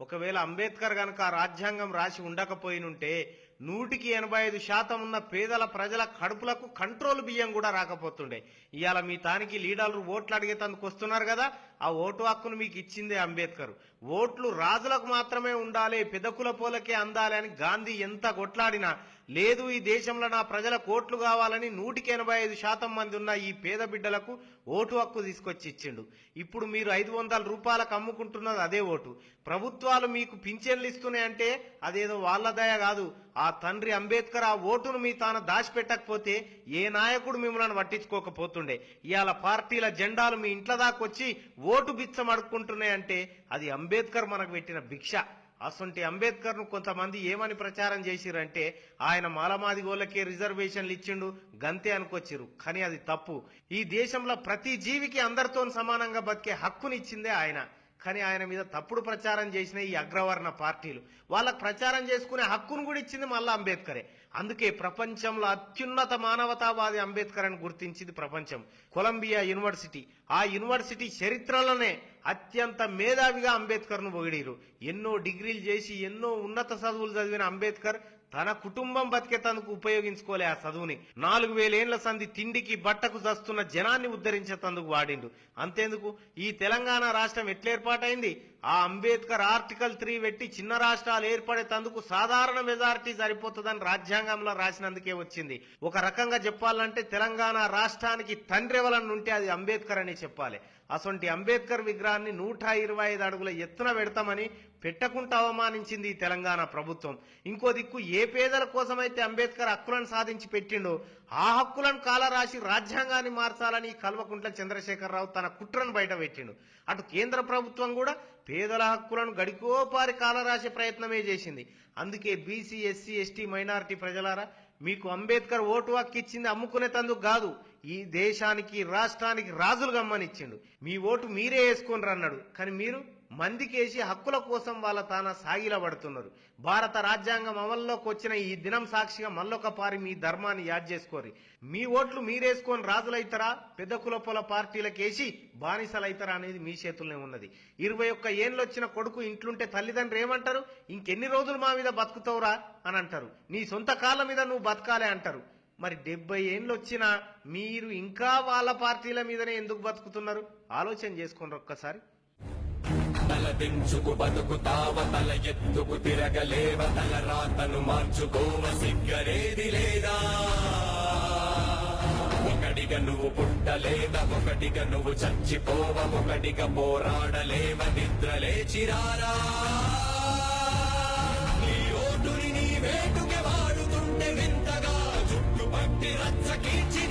ఒకవేళ అంబేద్కర్ గనక రాజ్యాంగం రాసి ఉండకపోయినుంటే నూటికి ఎనభై ఐదు శాతం ఉన్న పేదల ప్రజల కడుపులకు కంట్రోల్ బియ్యం కూడా రాకపోతుండే. ఇవాళ మీ తానికి లీడర్లు ఓట్లు అడిగేతందుకు వస్తున్నారు కదా ఆ ఓటు హక్కును మీకు ఇచ్చిందే అంబేద్కర్. ఓట్లు రాజులకు మాత్రమే ఉండాలి పెదకుల పోలకే అందాలి అని గాంధీ ఎంత కొట్లాడినా. లేదు ఈ దేశంలో నా ప్రజలకు ఓట్లు కావాలని నూటికి ఎనభై ఐదు శాతం మంది ఉన్న ఈ పేద బిడ్డలకు ఓటు హక్కు తీసుకొచ్చి ఇచ్చిండు. ఇప్పుడు మీరు ఐదు వందల రూపాయలకు అమ్ముకుంటున్నది అదే ఓటు. ప్రభుత్వాలు మీకు పింఛన్లు ఇస్తున్నాయంటే అదేదో వాళ్ళ దయ కాదు. ఆ తండ్రి అంబేద్కర్ ఆ ఓటును మీ తాను దాచిపెట్టకపోతే ఏ నాయకుడు మిమ్మల్ని పట్టించుకోకపోతుండే. ఇవాళ పార్టీల జెండాలు మీ ఇంట్లో దాకొచ్చి ఓటు బిచ్చం అడుక్కుంటున్నాయంటే అది అంబేద్కర్ మనకు పెట్టిన భిక్ష. అసొంటి అంబేద్కర్ను కొంతమంది ఏమని ప్రచారం చేసిరంటే ఆయన మాలమాది గోళ్ళకే రిజర్వేషన్లు ఇచ్చిండు గంతే అనుకొచ్చిరు కానీ అది తప్పు. ఈ దేశంలో ప్రతి జీవికి అందరితో సమానంగా బతికే హక్కునిచ్చిందే ఆయన. కానీ ఆయన మీద తప్పుడు ప్రచారం చేసిన ఈ అగ్రవర్ణ పార్టీలు వాళ్ళకు ప్రచారం చేసుకునే హక్కును కూడా ఇచ్చింది మళ్ళా అంబేద్కరే. అందుకే ప్రపంచంలో అత్యున్నత మానవతావాది అంబేద్కర్ అని గుర్తించింది ప్రపంచం. కొలంబియా యూనివర్సిటీ ఆ యూనివర్సిటీ చరిత్రలోనే అత్యంత మేధావిగా అంబేద్కర్ను పొగిడిరు ఎన్నో డిగ్రీలు చేసి ఎన్నో ఉన్నత చదువులు చదివిన అంబేద్కర్ తన కుటుంబం బతికేతందుకు ఉపయోగించుకోలే ఆ చదువుని. నాలుగు వేలేండ్ల సంధి తిండికి బట్టకు చస్తున్న జనాన్ని ఉద్ధరించేతందుకు వాడిండు. అంతేందుకు ఈ తెలంగాణ రాష్ట్రం ఎట్లేర్పాటైంది? ఆ అంబేద్కర్ ఆర్టికల్ త్రీ పెట్టి చిన్న రాష్ట్రాలు ఏర్పడేతందుకు సాధారణ మెజారిటీ సరిపోతుందని రాజ్యాంగంలో రాసినందుకే వచ్చింది. ఒక రకంగా చెప్పాలంటే తెలంగాణ రాష్ట్రానికి తండ్రి వలన ఉంటే అది అంబేద్కర్ అనే చెప్పాలి. అసొంటి అంబేద్కర్ విగ్రహాన్ని నూట ఇరవై ఐదు అడుగుల ఎత్తున పెడతామని పెట్టకుండా అవమానించింది ఈ తెలంగాణ ప్రభుత్వం. ఇంకో దిక్కు ఏ పేదల కోసమైతే అంబేద్కర్ హక్కులను సాధించి పెట్టిండో ఆ హక్కులను కాలరాసి రాజ్యాంగాన్ని మార్చాలని కల్వకుంట్ల చంద్రశేఖరరావు తన కుట్రను బయట పెట్టిండు. అటు కేంద్ర ప్రభుత్వం కూడా పేదల హక్కులను గడికోపారి కాలరాసే ప్రయత్నమే చేసింది. అందుకే బీసీ ఎస్సీ ఎస్టీ మైనారిటీ ప్రజలారా మీకు అంబేద్కర్ ఓటు హక్కు ఇచ్చింది అమ్ముకునే తందుకు కాదు. ఈ దేశానికి రాష్ట్రానికి రాజులు గమ్మనిచ్చిండు. మీ ఓటు మీరే వేసుకొని అన్నాడు కానీ మీరు? మందికేసి హక్కుల కోసం వాళ్ళ తాన సాగిల పడుతున్నారు భారత రాజ్యాంగం అమల్లోకి వచ్చిన ఈ దినం సాక్షిగా మళ్ళొకపారి మీ ధర్మాన్ని యాద్ చేసుకోరి. మీ ఓట్లు మీరేసుకొని రాజులైతారా? పెద్ద కులపుల పార్టీలకేసి బానిసలైతారా అనేది మీ చేతుల్లోనే ఉన్నది. ఇరవై ఒక్క ఏళ్ళు వచ్చిన కొడుకు ఇంట్లుంటే తల్లిదండ్రులు ఏమంటారు? ఇంకెన్ని రోజులు మా మీద బతుకుతావురా? అని అంటారు. నీ సొంత కాళ్ళ మీద నువ్వు బతకాలే అంటారు. మరి డెబ్బై ఏళ్ళు వచ్చినా మీరు ఇంకా వాళ్ళ పార్టీల మీదనే ఎందుకు బతుకుతున్నారు? ఆలోచన చేసుకోండి ఒక్కసారి. తలదించుకు బతుకు బతుకుతావ తల ఎత్తుకు తిరగలేవ తల రాతను మార్చుకోవ సిగ్గరేది లేదా? ఒకటిగా నువ్వు పుట్టలేద ఒకటిగా నువ్వు చచ్చిపోవ ఒకటిగా పోరాడలేవ నిద్ర లేచిరారా నీ ఓటుని నీ వేటుకే వాడుతుంటే వింతగా చుట్టుపట్టి రచ్చ కీర్చి